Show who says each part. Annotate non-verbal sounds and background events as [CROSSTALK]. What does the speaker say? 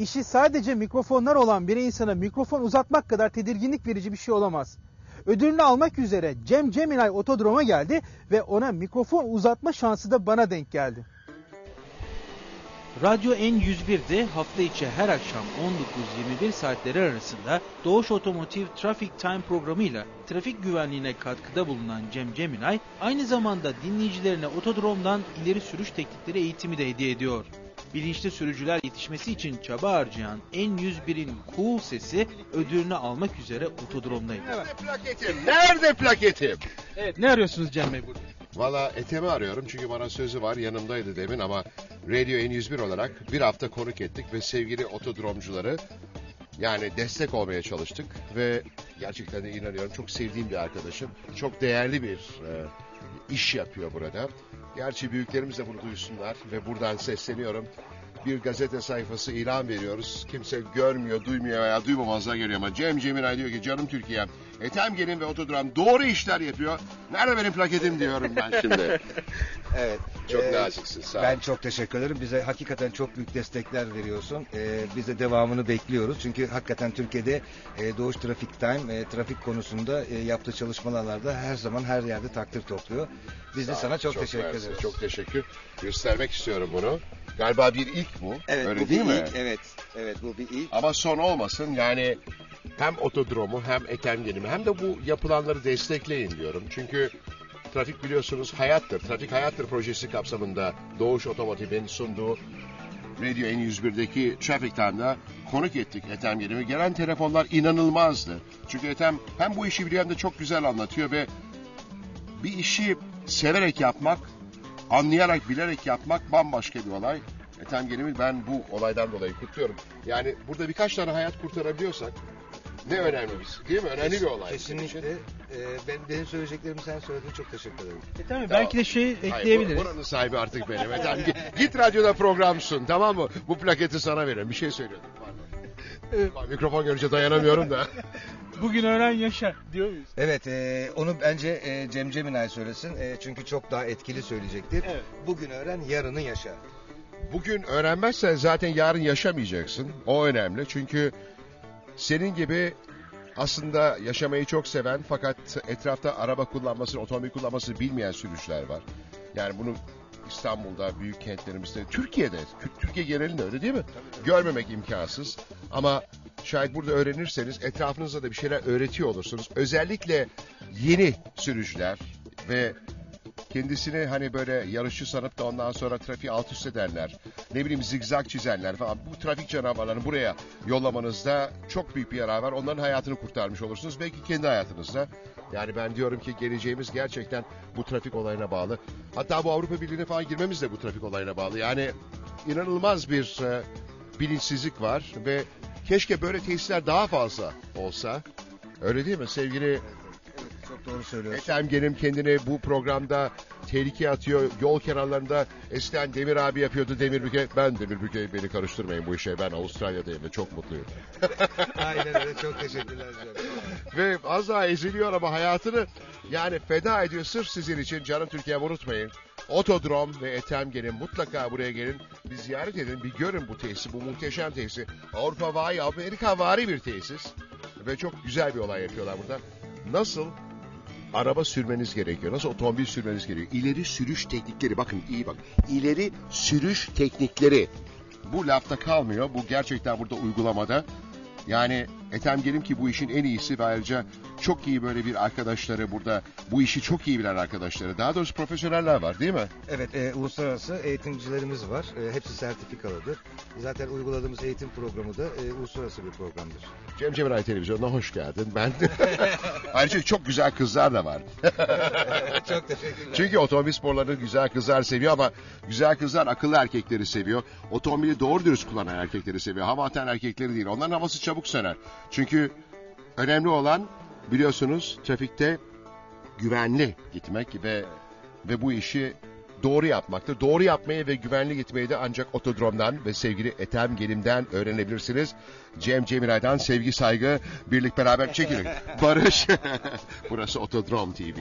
Speaker 1: İşi sadece mikrofonlar olan bir insana mikrofon uzatmak kadar tedirginlik verici bir şey olamaz. Ödülünü almak üzere Cem Cemilay otodroma geldi ve ona mikrofon uzatma şansı da bana denk geldi. Radyo N101'de hafta içi her akşam 19-21 saatleri arasında Doğuş Otomotiv Traffic Time programıyla trafik güvenliğine katkıda bulunan Cem Cemilay, aynı zamanda dinleyicilerine otodromdan ileri sürüş teknikleri eğitimi de hediye ediyor. Bilinçli sürücüler yetişmesi için çaba harcayan N101'in cool sesi ödülünü almak üzere otodromdaydı.
Speaker 2: Nerede plaketim? Nerede plaketim?
Speaker 1: Evet ne arıyorsunuz Cem Bey burada?
Speaker 2: Valla Ethem'i arıyorum çünkü bana sözü var yanımdaydı demin ama Radio N101 olarak bir hafta konuk ettik ve sevgili otodromcuları yani destek olmaya çalıştık ve gerçekten de inanıyorum çok sevdiğim bir arkadaşım. Çok değerli bir e, iş yapıyor burada. Gerçi büyüklerimiz de bunu duysunlar ve buradan sesleniyorum. Bir gazete sayfası ilan veriyoruz. Kimse görmüyor, duymuyor veya duymamazlığa geliyor ama Cem Cemilay diyor ki canım Türkiye Ethem Gelin ve Otodram doğru işler yapıyor. Nerede benim plaketim diyorum ben şimdi. [LAUGHS]
Speaker 3: Evet.
Speaker 2: Çok
Speaker 3: Ee,
Speaker 2: naziksin sağ ol.
Speaker 3: Ben çok teşekkür ederim. Bize hakikaten çok büyük destekler veriyorsun. Ee, biz de devamını bekliyoruz. Çünkü hakikaten Türkiye'de e, Doğuş Trafik Time e, trafik konusunda e, yaptığı çalışmalarda her zaman her yerde takdir topluyor. Biz de
Speaker 2: Sağ
Speaker 3: sana çok, teşekkür
Speaker 2: mersi,
Speaker 3: ederiz.
Speaker 2: Çok teşekkür. Göstermek istiyorum bunu. Galiba bir ilk bu.
Speaker 3: Evet,
Speaker 2: Öyle
Speaker 3: bu
Speaker 2: değil
Speaker 3: bir
Speaker 2: mi?
Speaker 3: ilk. Evet, evet bu bir ilk.
Speaker 2: Ama son olmasın yani hem otodromu hem Ethem Gelimi hem de bu yapılanları destekleyin diyorum. Çünkü trafik biliyorsunuz hayattır. Trafik hayattır projesi kapsamında Doğuş Otomotiv'in sunduğu Radio N101'deki Traffic Time'da konuk ettik Ethem Gelimi. Gelen telefonlar inanılmazdı. Çünkü Ethem hem bu işi biliyor hem de çok güzel anlatıyor ve bir işi severek yapmak, anlayarak, bilerek yapmak bambaşka bir olay. Ethem Gelim'i ben bu olaydan dolayı kutluyorum. Yani burada birkaç tane hayat kurtarabiliyorsak ne önemli biz, değil mi? Önemli bir olay.
Speaker 3: Kesinlikle. Ee, ben, benim söyleyeceklerimi sen söyledin. Çok teşekkür ederim.
Speaker 1: E, tabii
Speaker 2: Tamam.
Speaker 1: belki de şey
Speaker 2: Hayır,
Speaker 1: ekleyebiliriz.
Speaker 2: bur- buranın sahibi artık benim. Ethem git, git radyoda program sun tamam mı? Bu plaketi sana veririm. Bir şey söylüyordum. Pardon. Mikrofon görünce dayanamıyorum da. [LAUGHS]
Speaker 1: Bugün öğren yaşa diyor muyuz?
Speaker 3: Evet, e, onu bence e, Cem Ceminay söylesin. E, çünkü çok daha etkili söyleyecektir.
Speaker 1: Evet.
Speaker 3: Bugün öğren, yarını yaşa.
Speaker 2: Bugün öğrenmezsen zaten yarın yaşamayacaksın. O önemli. Çünkü senin gibi aslında yaşamayı çok seven fakat etrafta araba kullanmasını, otomobil kullanmasını bilmeyen sürücüler var. Yani bunu İstanbul'da, büyük kentlerimizde, Türkiye'de, Türkiye genelinde öyle değil mi? Görmemek imkansız. Ama şayet burada öğrenirseniz etrafınızda da bir şeyler öğretiyor olursunuz. Özellikle yeni sürücüler ve kendisini hani böyle yarışçı sanıp da ondan sonra trafiği alt üst ederler. Ne bileyim zigzag çizenler falan. Bu trafik canavarlarını buraya yollamanızda çok büyük bir yarar var. Onların hayatını kurtarmış olursunuz. Belki kendi hayatınızda. Yani ben diyorum ki geleceğimiz gerçekten bu trafik olayına bağlı. Hatta bu Avrupa Birliği'ne falan girmemiz de bu trafik olayına bağlı. Yani inanılmaz bir e, bilinçsizlik var ve keşke böyle tesisler daha fazla olsa. Öyle değil mi sevgili
Speaker 3: Evet, çok doğru söylüyorsun.
Speaker 2: Ethem Genim kendini bu programda tehlikeye atıyor. Yol kenarlarında eskiden Demir abi yapıyordu Demirbük'e. Ben Demirbük'e beni karıştırmayın bu işe. Ben Avustralya'dayım ve çok mutluyum. [LAUGHS]
Speaker 3: Aynen öyle. Çok teşekkürler
Speaker 2: ve az daha eziliyor ama hayatını yani feda ediyor sırf sizin için. Canım Türkiye'm unutmayın. Otodrom ve Ethem Genim mutlaka buraya gelin. Bir ziyaret edin. Bir görün bu tesisi. Bu muhteşem tesisi. Avrupa vari, Amerika vari bir tesis. Ve çok güzel bir olay yapıyorlar burada. Nasıl araba sürmeniz gerekiyor. Nasıl otomobil sürmeniz gerekiyor. İleri sürüş teknikleri bakın iyi bak. İleri sürüş teknikleri. Bu lafta kalmıyor. Bu gerçekten burada uygulamada. Yani Ethem Gelim ki bu işin en iyisi ve ayrıca çok iyi böyle bir arkadaşları burada bu işi çok iyi bilen arkadaşları. Daha doğrusu profesyoneller var değil mi?
Speaker 3: Evet, e, uluslararası eğitimcilerimiz var. E, hepsi sertifikalıdır. Zaten uyguladığımız eğitim programı da e, uluslararası bir programdır.
Speaker 2: Cem Cemiray Televizyonu'na hoş geldin. Ben [LAUGHS] ayrıca çok güzel kızlar da var. [LAUGHS]
Speaker 3: çok teşekkürler.
Speaker 2: Çünkü otomobil sporlarını güzel kızlar seviyor ama güzel kızlar akıllı erkekleri seviyor. Otomobili doğru dürüst kullanan erkekleri seviyor. Hava atan erkekleri değil. Onların havası çabuk söner. Çünkü önemli olan biliyorsunuz trafikte güvenli gitmek ve ve bu işi doğru yapmaktır. Doğru yapmayı ve güvenli gitmeyi de ancak otodromdan ve sevgili Ethem Gelim'den öğrenebilirsiniz. Cem Cemiray'dan sevgi, saygı, birlik beraber çekilin. [LAUGHS] Barış. [LAUGHS] Burası Otodrom TV.